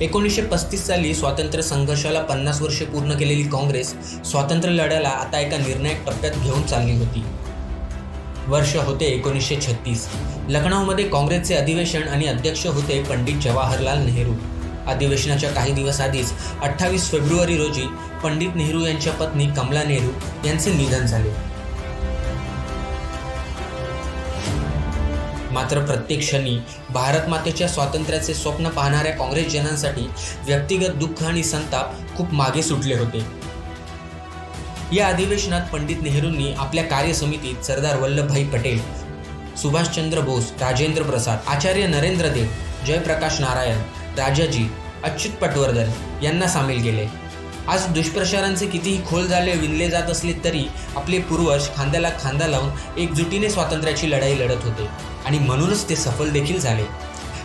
एकोणीसशे पस्तीस साली स्वातंत्र्य संघर्षाला पन्नास वर्षे पूर्ण केलेली काँग्रेस स्वातंत्र्य लढ्याला आता एका निर्णायक टप्प्यात घेऊन चालली होती. वर्ष होते एकोणीसशे छत्तीस. लखनौमध्ये काँग्रेसचे अधिवेशन आणि अध्यक्ष होते पंडित जवाहरलाल नेहरू. अधिवेशनाच्या काही दिवस आधीच अठ्ठावीस फेब्रुवारी रोजी पंडित नेहरू यांच्या पत्नी कमला नेहरू यांचे निधन झाले. मात्र प्रत्येक क्षणी भारत मातेच्या स्वातंत्र्याचे स्वप्न पाहणाऱ्या काँग्रेसजनांसाठी व्यक्तिगत दुःख आणि संताप खूप मागे सुटले होते. या अधिवेशनात पंडित नेहरूंनी आपल्या कार्यसमितीत सरदार वल्लभभाई पटेल सुभाषचंद्र बोस राजेंद्र प्रसाद आचार्य नरेंद्र देव जयप्रकाश नारायण राजाजी अच्युत पटवर्धन यांना सामील केले. आज दुष्प्रचारांचे कितीही खोल झाले विणले जात असले तरी आपले पूर्वज खांद्याला खांदा लावून एकजुटीने स्वातंत्र्याची लढाई लढत होते. आणि म्हणूनच ते सफल देखील झाले.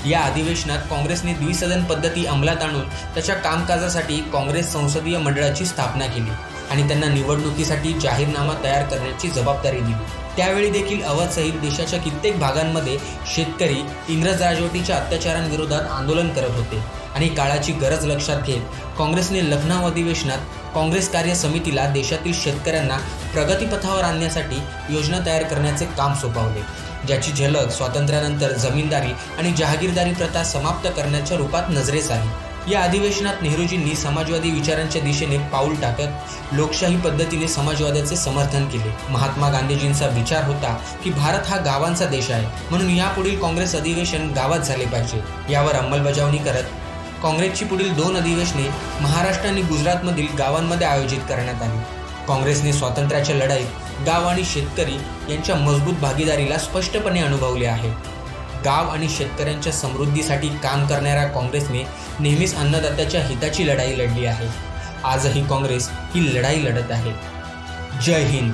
या अधिवेशनात काँग्रेसने द्विसदन पद्धती अंमलात आणून त्याच्या कामकाजासाठी काँग्रेस संसदीय मंडळाची स्थापना केली आणि त्यांना निवडणुकीसाठी जाहीरनामा तयार करण्याची जबाबदारी दिली. त्यावेळी देखील अवधसहित देशाच्या कित्येक भागांमध्ये शेतकरी इंग्रज राजवटीच्या अत्याचारांविरोधात आंदोलन करत होते आणि काळाची गरज लक्षात घेत काँग्रेसने लखनौ अधिवेशनात काँग्रेस कार्य समितीला देशातील शेतकऱ्यांना प्रगतीपथावर आणण्यासाठी योजना तयार करण्याचे काम सोपवले. ज्याची झलक स्वातंत्र्यानंतर जमीनदारी आणि जहागीरदारी प्रथा समाप्त करण्याच्या रूपात नजरेस आली या अधिवेशनात नेहरूजींनी समाजवादी विचारांच्या दिशेने पाऊल टाकत लोकशाही पद्धतीने समाजवादाचे समर्थन केले. महात्मा गांधीजींचा विचार होता की भारत हा गावांचा देश आहे म्हणून यापुढील काँग्रेस अधिवेशन गावात झाले पाहिजे यावर अंमलबजावणी करत काँग्रेसची पुढील दोन अधिवेशने महाराष्ट्र आणि गुजरातमधील गावांमध्ये आयोजित करण्यात आली. काँग्रेसने स्वातंत्र्याच्या लढाईत गाव आणि शेतकरी यांच्या मजबूत भागीदारीला स्पष्टपणे अनुभवले आहे. गाव आणि शेतकऱ्यांच्या समृद्धीसाठी काम करणाऱ्या काँग्रेसने नेहमीच अन्नदात्याच्या हिताची लढाई लढली आहे. आजही काँग्रेस ही लढाई लढत आहे. जय हिंद.